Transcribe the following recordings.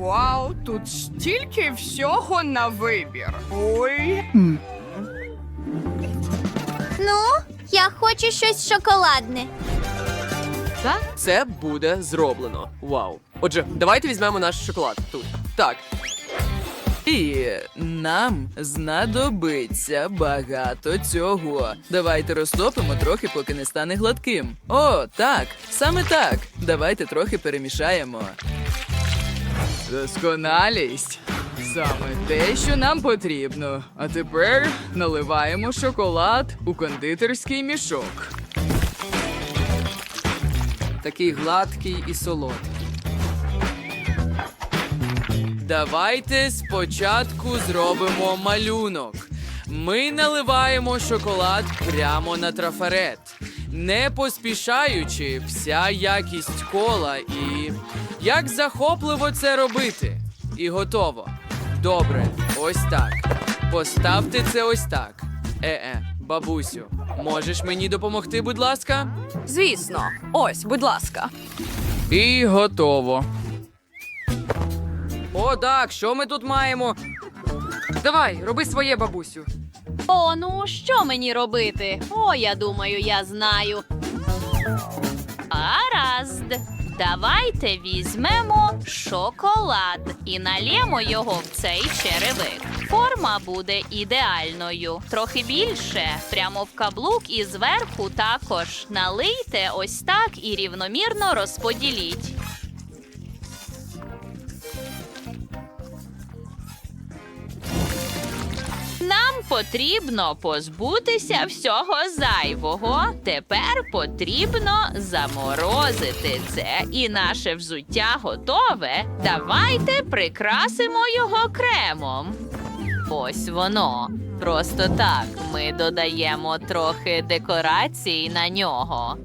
Вау, тут стільки всього на вибір. Ой. Ну, я хочу щось шоколадне. Це буде зроблено. Вау. Отже, давайте візьмемо наш шоколад тут. Так. І нам знадобиться багато цього. Давайте розтопимо трохи, поки не стане гладким. О, так, саме так. Давайте трохи перемішаємо. Досконалість. Саме те, що нам потрібно. А тепер наливаємо шоколад у кондитерський мішок. Такий гладкий і солодкий. Давайте спочатку зробимо малюнок. Ми наливаємо шоколад прямо на трафарет, не поспішаючи вся якість кола і як захопливо це робити. І готово. Добре, ось так. Поставте це ось так. Е-е, бабусю, можеш мені допомогти, будь ласка? Звісно, ось, будь ласка. І готово. О, так, що ми тут маємо? Давай, роби своє, бабусю. О, ну що мені робити? О, я думаю, я знаю. Гаразд. Давайте візьмемо шоколад і налємо його в цей черевик. Форма буде ідеальною. Трохи більше, прямо в каблук і зверху також. Налийте ось так і рівномірно розподіліть. Нам потрібно позбутися всього зайвого. Тепер потрібно заморозити це, і наше взуття готове. Давайте прикрасимо його кремом. Ось воно. Просто так ми додаємо трохи декорацій на нього.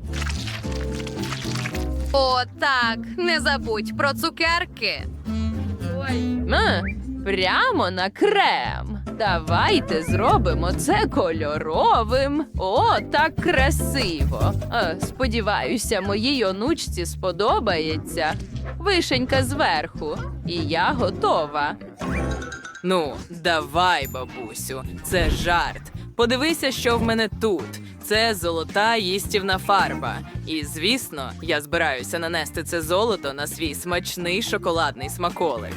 О, так, не забудь про цукерки. М, прямо на крем. Давайте зробимо це кольоровим. О, так красиво. Е, сподіваюся, моїй онучці сподобається. Вишенька зверху. І я готова. Ну, давай, бабусю, це жарт. Подивися, що в мене тут. Це золота їстівна фарба. І звісно, я збираюся нанести це золото на свій смачний шоколадний смаколик.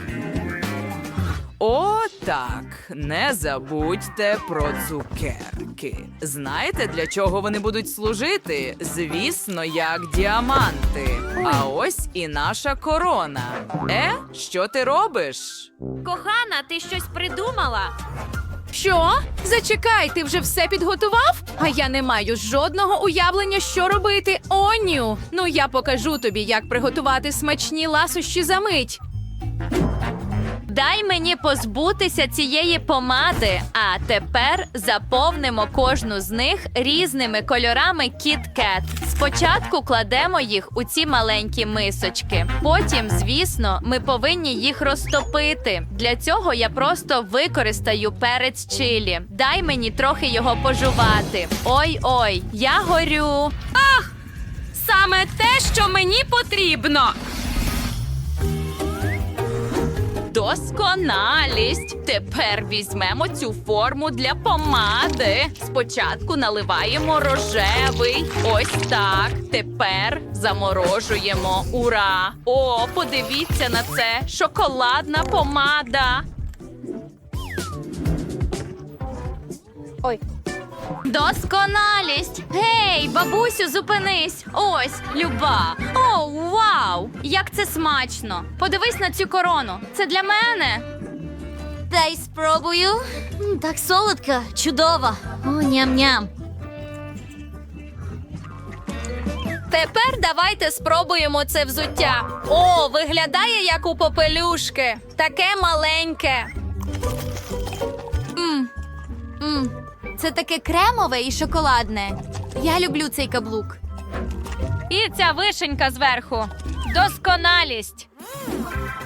О, так, не забудьте про цукерки. Знаєте, для чого вони будуть служити? Звісно, як діаманти. А ось і наша корона. Е, що ти робиш? Кохана, ти щось придумала? Що? Зачекай, ти вже все підготував? А я не маю жодного уявлення, що робити. Оню. Ну я покажу тобі, як приготувати смачні ласощі за мить. Дай мені позбутися цієї помади. А тепер заповнимо кожну з них різними кольорами кіт-кет. Спочатку кладемо їх у ці маленькі мисочки. Потім, звісно, ми повинні їх розтопити. Для цього я просто використаю перець чилі. Дай мені трохи його пожувати. Ой-ой, я горю. Саме те, що мені потрібно. Досконалість. Тепер візьмемо цю форму для помади. Спочатку наливаємо рожевий. Ось так. Тепер заморожуємо. Ура! О, подивіться на це! Шоколадна помада. Досконалість! Гей, бабусю, зупинись! Ось, люба! О, вау! Як це смачно! Подивись на цю корону. Це для мене. Дай спробую. М, Так солодка, чудова. О, ням-ням. Тепер давайте спробуємо це взуття. О, виглядає як у попелюшки. Таке маленьке. М, м, Це таке кремове і шоколадне. Я люблю цей каблук. І ця вишенька зверху. Досконалість.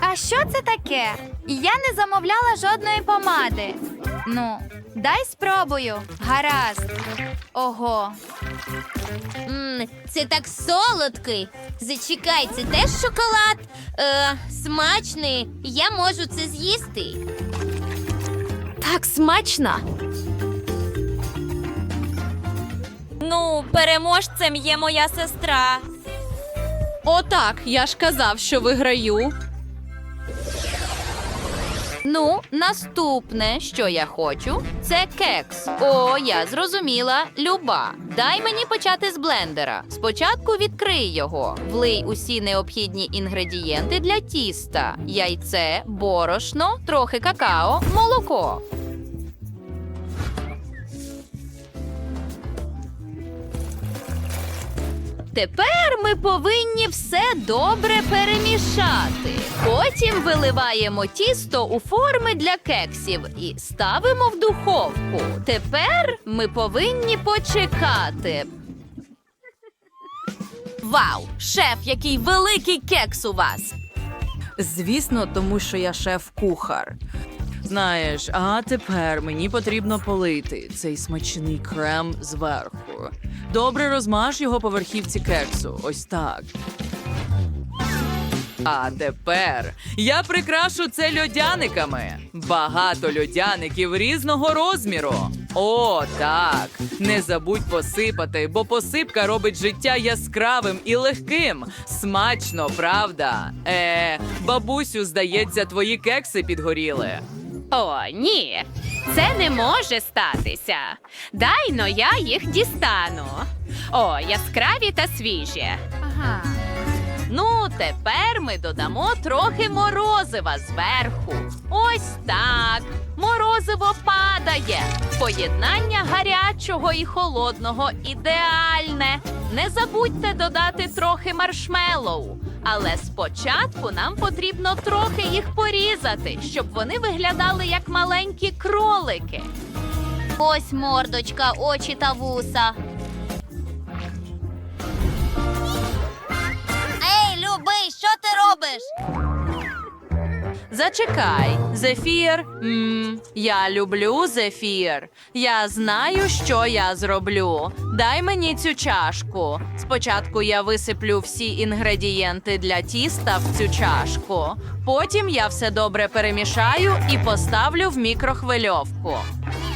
А що це таке? Я не замовляла жодної помади. Ну, дай спробую. Гаразд. Ого. М, це так солодкий. Зачекай, це теж шоколад? Е, смачний. Я можу це з'їсти. Так смачно. Ну, переможцем є моя сестра. Отак, я ж казав, що виграю. Ну, наступне, що я хочу, це кекс. О, я зрозуміла. Люба. Дай мені почати з блендера. Спочатку відкрий його, влий усі необхідні інгредієнти для тіста: яйце, борошно, трохи какао, молоко. Тепер ми повинні все добре перемішати. Потім виливаємо тісто у форми для кексів і ставимо в духовку. Тепер ми повинні почекати. Вау! Шеф, який великий кекс у вас! Звісно, тому що я шеф-кухар. Знаєш, а тепер мені потрібно полити цей смачний крем зверху. Добре розмаж його по верхівці кексу. Ось так. А тепер я прикрашу це льодяниками. Багато льодяників різного розміру. О, так. Не забудь посипати, бо посипка робить життя яскравим і легким. Смачно, правда? Е, бабусю, здається, твої кекси підгоріли. О, ні, це не може статися. Дай но я їх дістану. О, яскраві та свіжі. Ну, тепер ми додамо трохи морозива зверху. Ось так. Морозиво падає. Поєднання гарячого і холодного ідеальне. Не забудьте додати трохи маршмеллоу. Але спочатку нам потрібно трохи їх порізати, щоб вони виглядали як маленькі кролики. Ось мордочка, очі та вуса. Ей, любий, що ти робиш? Зачекай, зефір. Мм, я люблю зефір. Я знаю, що я зроблю. Дай мені цю чашку. Спочатку я висиплю всі інгредієнти для тіста в цю чашку. Потім я все добре перемішаю і поставлю в мікрохвильовку.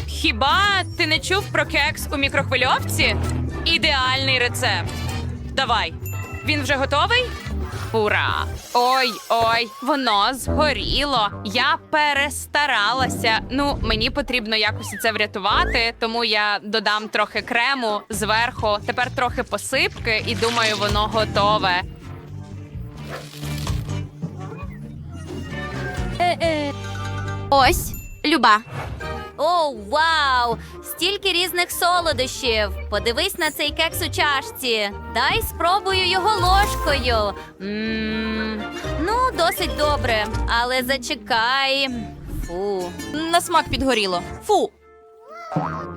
Хіба ти не чув про кекс у мікрохвильовці? Ідеальний рецепт. Давай. Він вже готовий? Ура! Ой, ой, воно згоріло. Я перестаралася. Ну, мені потрібно якось це врятувати, тому я додам трохи крему зверху, тепер трохи посипки, і думаю, воно готове. Ось, Люба. О, вау! Стільки різних солодощів. Подивись на цей кекс у чашці. Дай спробую його ложкою. Мм, ну, досить добре, але зачекай. Фу. На смак підгоріло. Фу.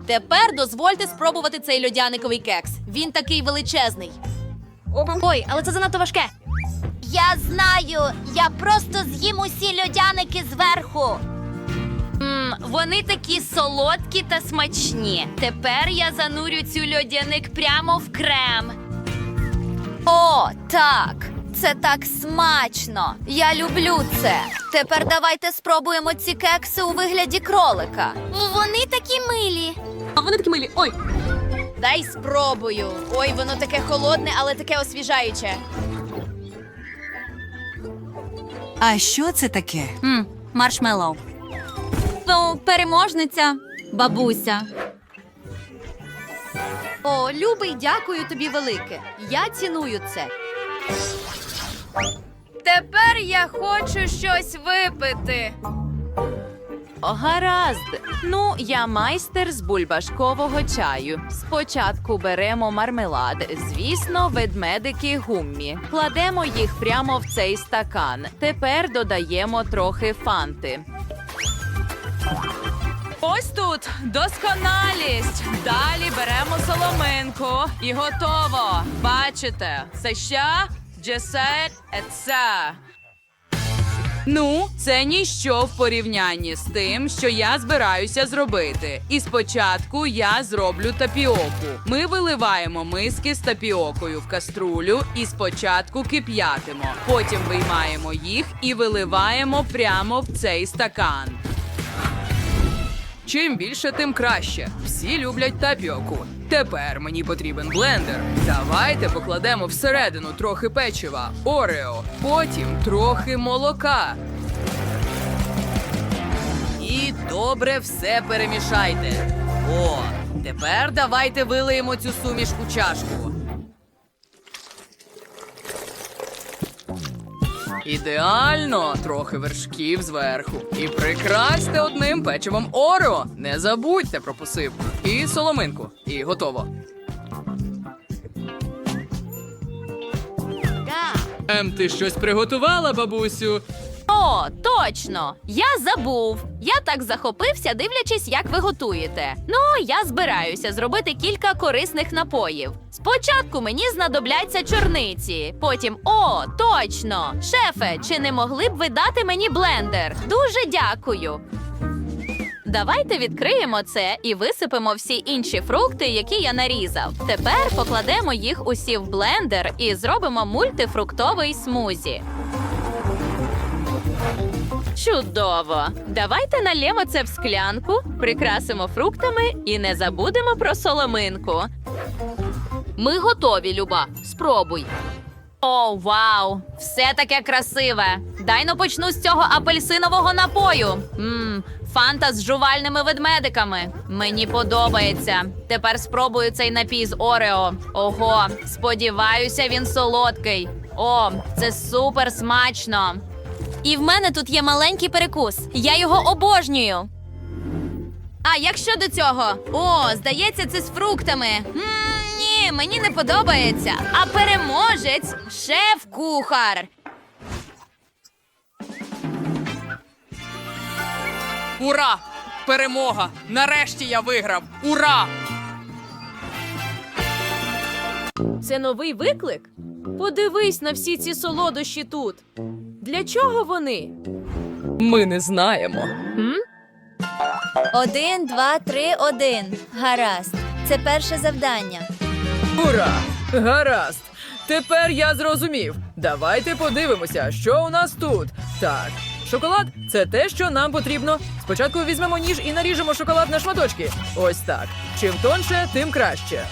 Тепер дозвольте спробувати цей льодяниковий кекс. Він такий величезний. Ой, але це занадто важке. Я знаю, я просто з'їм усі льодяники зверху. М, вони такі солодкі та смачні. Тепер я занурю цю льодяник прямо в крем. О, так. Це так смачно. Я люблю це. Тепер давайте спробуємо ці кекси у вигляді кролика. Вони такі милі. А вони такі милі. Ой. Дай спробую. Ой, воно таке холодне, але таке освіжаюче. А що це таке? Мм, маршмеллоу. Ну, переможниця, бабуся. О, любий, дякую тобі велике. Я ціную це. Тепер я хочу щось випити. О, гаразд. Ну, я майстер з бульбашкового чаю. Спочатку беремо мармелад, звісно, ведмедики гуммі. Кладемо їх прямо в цей стакан. Тепер додаємо трохи фанти. Ось тут досконалість. Далі беремо соломинку і готово. Бачите, це ще джесет еце. Ну, це ніщо в порівнянні з тим, що я збираюся зробити. І спочатку я зроблю тапіоку. Ми виливаємо миски з тапіокою в каструлю і спочатку кип'ятимо. Потім виймаємо їх і виливаємо прямо в цей стакан. Чим більше, тим краще. Всі люблять тапіоку. Тепер мені потрібен блендер. Давайте покладемо всередину трохи печива, орео, потім трохи молока. І добре все перемішайте. О, тепер давайте вилиємо цю суміш у чашку. Ідеально, трохи вершків зверху. І прикрасьте одним печивом Орео. Не забудьте про посипку. І соломинку. І готово. Ем, ти щось приготувала, бабусю? О, точно! Я забув. Я так захопився, дивлячись, як ви готуєте. Ну, я збираюся зробити кілька корисних напоїв. Спочатку мені знадобляться чорниці. Потім, о, точно! Шефе, чи не могли б ви дати мені блендер? Дуже дякую. Давайте відкриємо це і висипемо всі інші фрукти, які я нарізав. Тепер покладемо їх усі в блендер і зробимо мультифруктовий смузі. Чудово! Давайте налємо це в склянку, прикрасимо фруктами і не забудемо про соломинку. Ми готові, Люба. Спробуй. О, вау! Все таке красиве. Дай но почну з цього апельсинового напою. Мм, фанта з жувальними ведмедиками. Мені подобається. Тепер спробую цей напій з Орео. Ого, сподіваюся, він солодкий. О, це супер смачно. І в мене тут є маленький перекус. Я його обожнюю. А як щодо цього? О, здається, це з фруктами. м ні, мені не подобається. А переможець шеф-кухар. Ура! Перемога! Нарешті я виграв! Ура! Це новий виклик? Подивись на всі ці солодощі тут. Для чого вони? Ми не знаємо. Один, два, три, один. Гаразд. Це перше завдання. Ура! Гаразд! Тепер я зрозумів. Давайте подивимося, що у нас тут. Так, шоколад це те, що нам потрібно. Спочатку візьмемо ніж і наріжемо шоколад на шматочки. Ось так. Чим тонше, тим краще.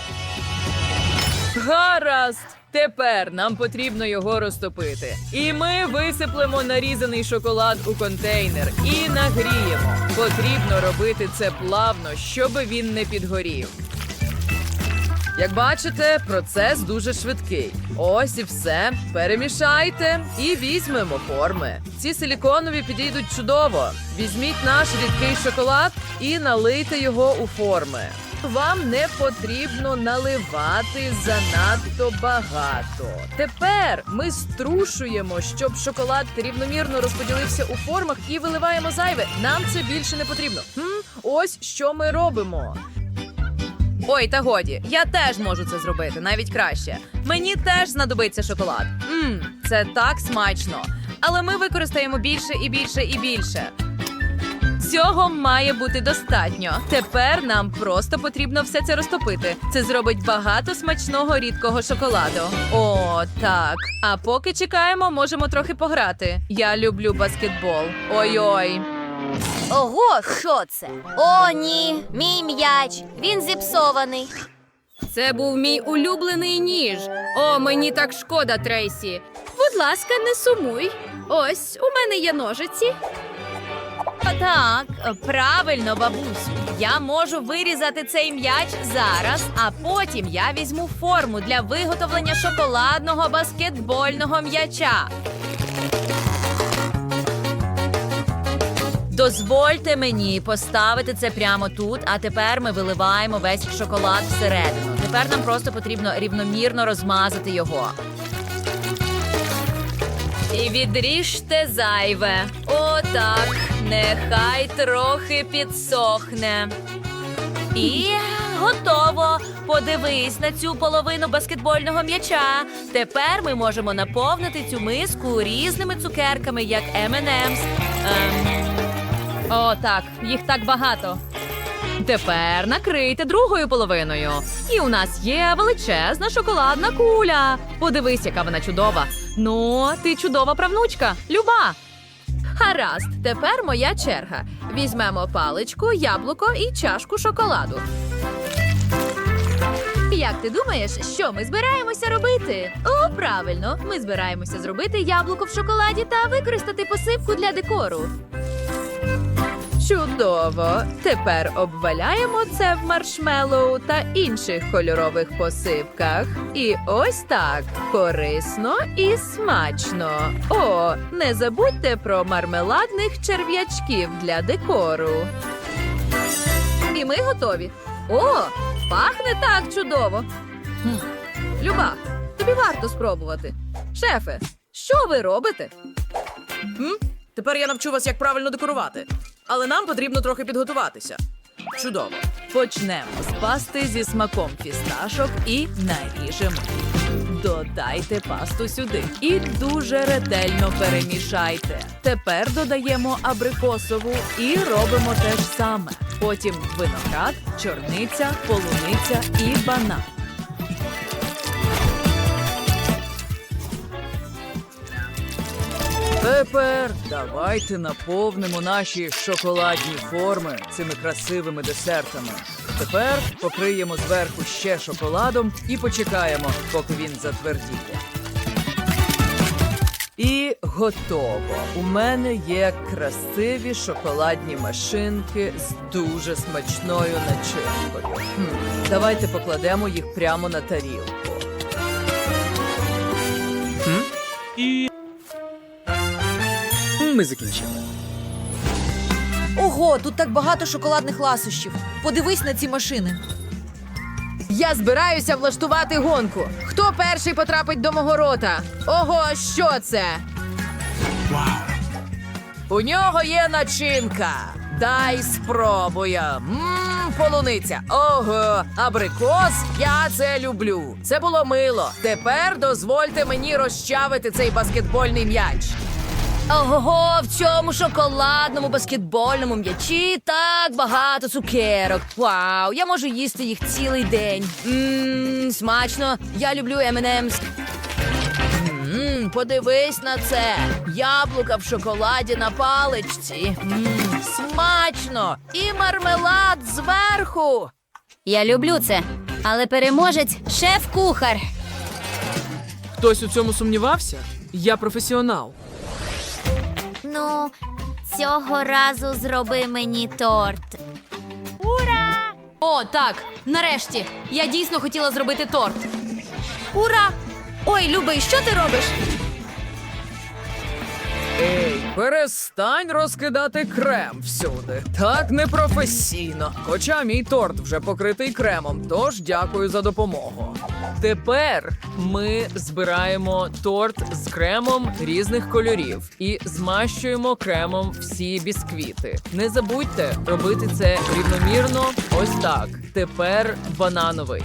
Гаразд! Тепер нам потрібно його розтопити. І ми висиплемо нарізаний шоколад у контейнер і нагріємо. Потрібно робити це плавно, щоб він не підгорів. Як бачите, процес дуже швидкий. Ось і все. Перемішайте і візьмемо форми. Ці силіконові підійдуть чудово. Візьміть наш рідкий шоколад і налийте його у форми. Вам не потрібно наливати занадто багато. Тепер ми струшуємо, щоб шоколад рівномірно розподілився у формах і виливаємо зайве. Нам це більше не потрібно. Хм, ось що ми робимо. Ой, та годі, я теж можу це зробити, навіть краще. Мені теж знадобиться шоколад. Мм, це так смачно. Але ми використаємо більше і більше і більше. Цього має бути достатньо. Тепер нам просто потрібно все це розтопити. Це зробить багато смачного рідкого шоколаду. О, так. А поки чекаємо, можемо трохи пограти. Я люблю баскетбол. Ой-ой. Ого, що це? О, ні, мій м'яч. Він зіпсований. Це був мій улюблений ніж. О, мені так шкода, Трейсі. Будь ласка, не сумуй. Ось у мене є ножиці. Так, правильно, бабусю. Я можу вирізати цей м'яч зараз, а потім я візьму форму для виготовлення шоколадного баскетбольного м'яча. Дозвольте мені поставити це прямо тут, а тепер ми виливаємо весь шоколад всередину. Тепер нам просто потрібно рівномірно розмазати його. І відріжте зайве. Отак. Нехай трохи підсохне. І готово. Подивись на цю половину баскетбольного м'яча. Тепер ми можемо наповнити цю миску різними цукерками, як M&M's. Ем, О, так, їх так багато. Тепер накрийте другою половиною. І у нас є величезна шоколадна куля. Подивись, яка вона чудова. Ну, ти чудова правнучка, люба. Гаразд, тепер моя черга. Візьмемо паличку, яблуко і чашку шоколаду. Як ти думаєш, що ми збираємося робити? О, правильно, ми збираємося зробити яблуко в шоколаді та використати посипку для декору. Чудово! Тепер обваляємо це в маршмеллоу та інших кольорових посипках. І ось так корисно і смачно. О, не забудьте про мармеладних черв'ячків для декору. І ми готові. О, пахне так чудово. Люба, тобі варто спробувати. Шефе, що ви робите? Тепер я навчу вас, як правильно декорувати. Але нам потрібно трохи підготуватися. Чудово. Почнемо з пасти зі смаком фісташок і наріжемо. Додайте пасту сюди і дуже ретельно перемішайте. Тепер додаємо абрикосову і робимо те ж саме. Потім виноград, чорниця, полуниця і банан. Тепер давайте наповнимо наші шоколадні форми цими красивими десертами. Тепер покриємо зверху ще шоколадом і почекаємо, поки він затвердіє. І готово. У мене є красиві шоколадні машинки з дуже смачною начинкою. Хм, давайте покладемо їх прямо на тарілку. Ми закінчили. Ого, тут так багато шоколадних ласощів. Подивись на ці машини. Я збираюся влаштувати гонку. Хто перший потрапить до мого рота? Ого, що це? У нього є начинка. Дай спробую. Мм, полуниця. Ого, абрикос. Я це люблю. Це було мило. Тепер дозвольте мені розчавити цей баскетбольний м'яч. Ого, в цьому шоколадному баскетбольному м'ячі так багато цукерок. Вау, я можу їсти їх цілий день. Ммм, смачно. Я люблю M&M's. Ммм, подивись на це. Яблука в шоколаді на паличці. Ммм, смачно. І мармелад зверху. Я люблю це. Але переможець шеф-кухар. Хтось у цьому сумнівався? Я професіонал. Ну, цього разу зроби мені торт. Ура! О, так, нарешті. Я дійсно хотіла зробити торт. Ура! Ой, Любий, що ти робиш? Ей, перестань розкидати крем всюди. Так непрофесійно. Хоча мій торт вже покритий кремом, тож дякую за допомогу. Тепер ми збираємо торт з кремом різних кольорів і змащуємо кремом всі бісквіти. Не забудьте робити це рівномірно. Ось так. Тепер банановий.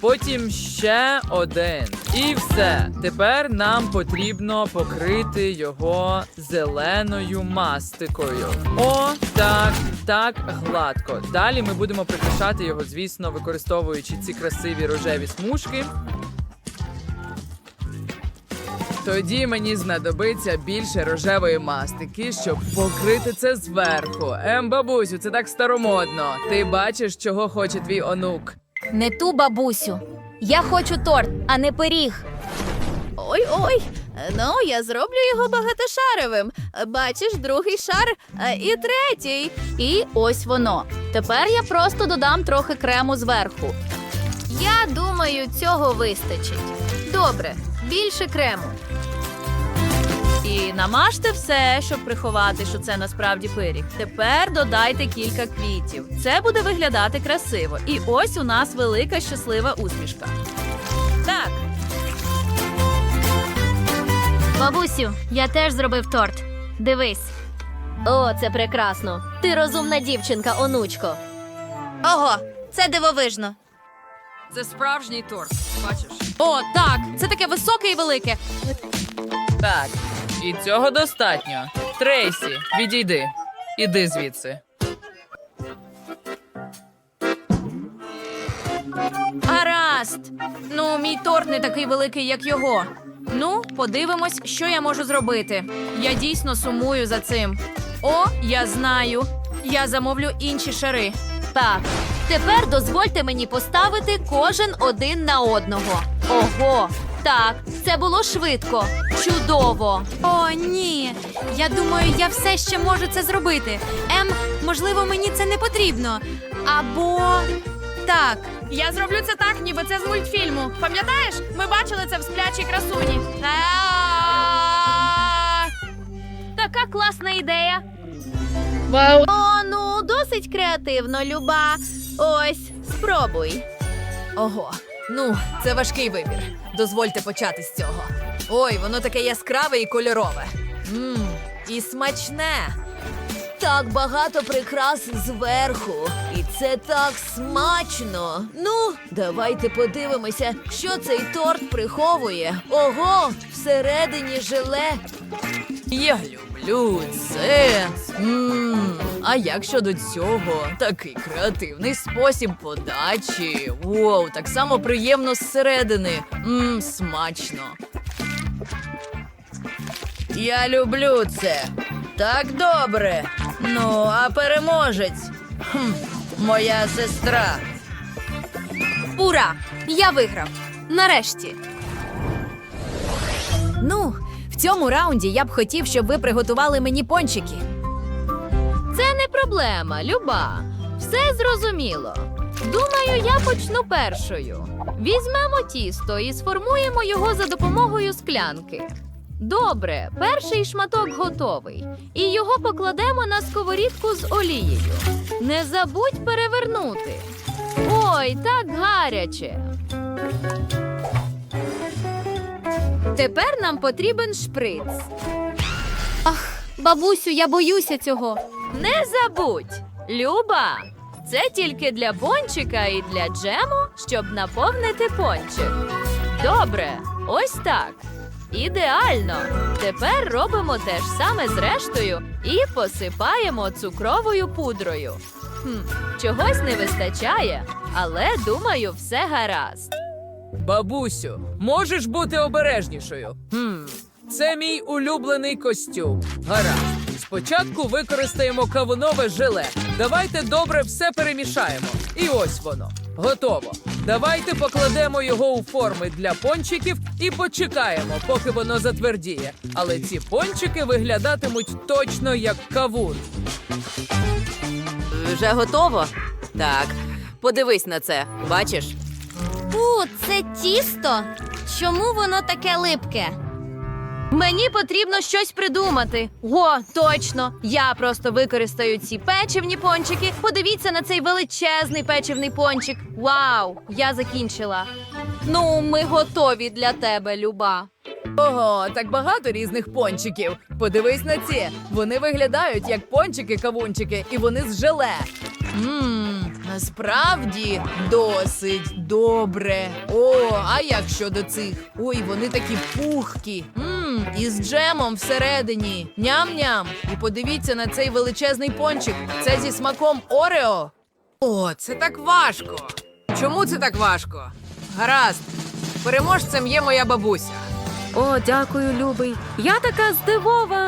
Потім ще один. І все. Тепер нам потрібно покрити його зеленою мастикою. О, так, так, гладко. Далі ми будемо прикрашати його, звісно, використовуючи ці красиві рожеві смужки. Тоді мені знадобиться більше рожевої мастики, щоб покрити це зверху. Ем, бабусю, це так старомодно. Ти бачиш, чого хоче твій онук. Не ту бабусю. Я хочу торт, а не пиріг. Ой ой. Ну, я зроблю його багатошаровим. Бачиш, другий шар е, і третій. І ось воно. Тепер я просто додам трохи крему зверху. Я думаю, цього вистачить. Добре, більше крему. І намажте все, щоб приховати, що це насправді пиріг. Тепер додайте кілька квітів. Це буде виглядати красиво. І ось у нас велика щаслива усмішка. Так, Бабусю, я теж зробив торт. Дивись. О, це прекрасно. Ти розумна дівчинка, онучко. Ого, це дивовижно. Це справжній торт. Бачиш? О, так, це таке високе і велике. Так, і цього достатньо. Трейсі, відійди. Іди звідси. Гаразд. Ну, мій торт не такий великий, як його. Ну, подивимось, що я можу зробити. Я дійсно сумую за цим. О, я знаю. Я замовлю інші шари. Так, тепер дозвольте мені поставити кожен один на одного. Ого, так, це було швидко, чудово. О, ні. Я думаю, я все ще можу це зробити. Ем, можливо, мені це не потрібно. Або так. Я зроблю це так, ніби це з мультфільму. Пам'ятаєш? Ми бачили це в сплячій красуні. Така класна ідея. О, ну досить креативно, Люба. Ось, спробуй. Ого, ну, це важкий вибір. Дозвольте почати з цього. Ой, воно таке яскраве і кольорове. Мм, і смачне. Так багато прикрас зверху. І це так смачно. Ну, давайте подивимося, що цей торт приховує. Ого, всередині желе. Я люблю це. Мм, а як щодо цього? Такий креативний спосіб подачі. Воу, так само приємно зсередини. Мм, смачно. Я люблю це. Так добре. Ну, а переможець. Хм, моя сестра. Ура! Я виграв. Нарешті. Ну, в цьому раунді я б хотів, щоб ви приготували мені пончики. Це не проблема, Люба. Все зрозуміло. Думаю, я почну першою. Візьмемо тісто і сформуємо його за допомогою склянки. Добре, перший шматок готовий. І його покладемо на сковорідку з олією. Не забудь перевернути. Ой, так гаряче. Тепер нам потрібен шприц. Ах, Бабусю, я боюся цього. Не забудь, Люба, це тільки для пончика і для джему, щоб наповнити пончик. Добре, ось так. Ідеально. Тепер робимо те ж саме з рештою і посипаємо цукровою пудрою. Хм, чогось не вистачає, але думаю, все гаразд. Бабусю, можеш бути обережнішою. Хм, це мій улюблений костюм. Гаразд. Спочатку використаємо кавунове желе. Давайте добре все перемішаємо. І ось воно. Готово. Давайте покладемо його у форми для пончиків і почекаємо, поки воно затвердіє. Але ці пончики виглядатимуть точно як кавун. Вже готово? Так. Подивись на це. Бачиш? У, це тісто. Чому воно таке липке? Мені потрібно щось придумати. О, точно! Я просто використаю ці печивні пончики. Подивіться на цей величезний печивний пончик. Вау! Я закінчила. Ну, ми готові для тебе, Люба. Ого, так багато різних пончиків. Подивись на ці. Вони виглядають як пончики-кавунчики, і вони з желе. Мм, насправді досить добре. О, а як щодо цих? Ой, вони такі пухкі. Мм, із джемом всередині. Ням-ням. І подивіться на цей величезний пончик. Це зі смаком Орео. О, це так важко. Чому це так важко? Гаразд. Переможцем є моя бабуся. О, дякую, любий. Я така здивована.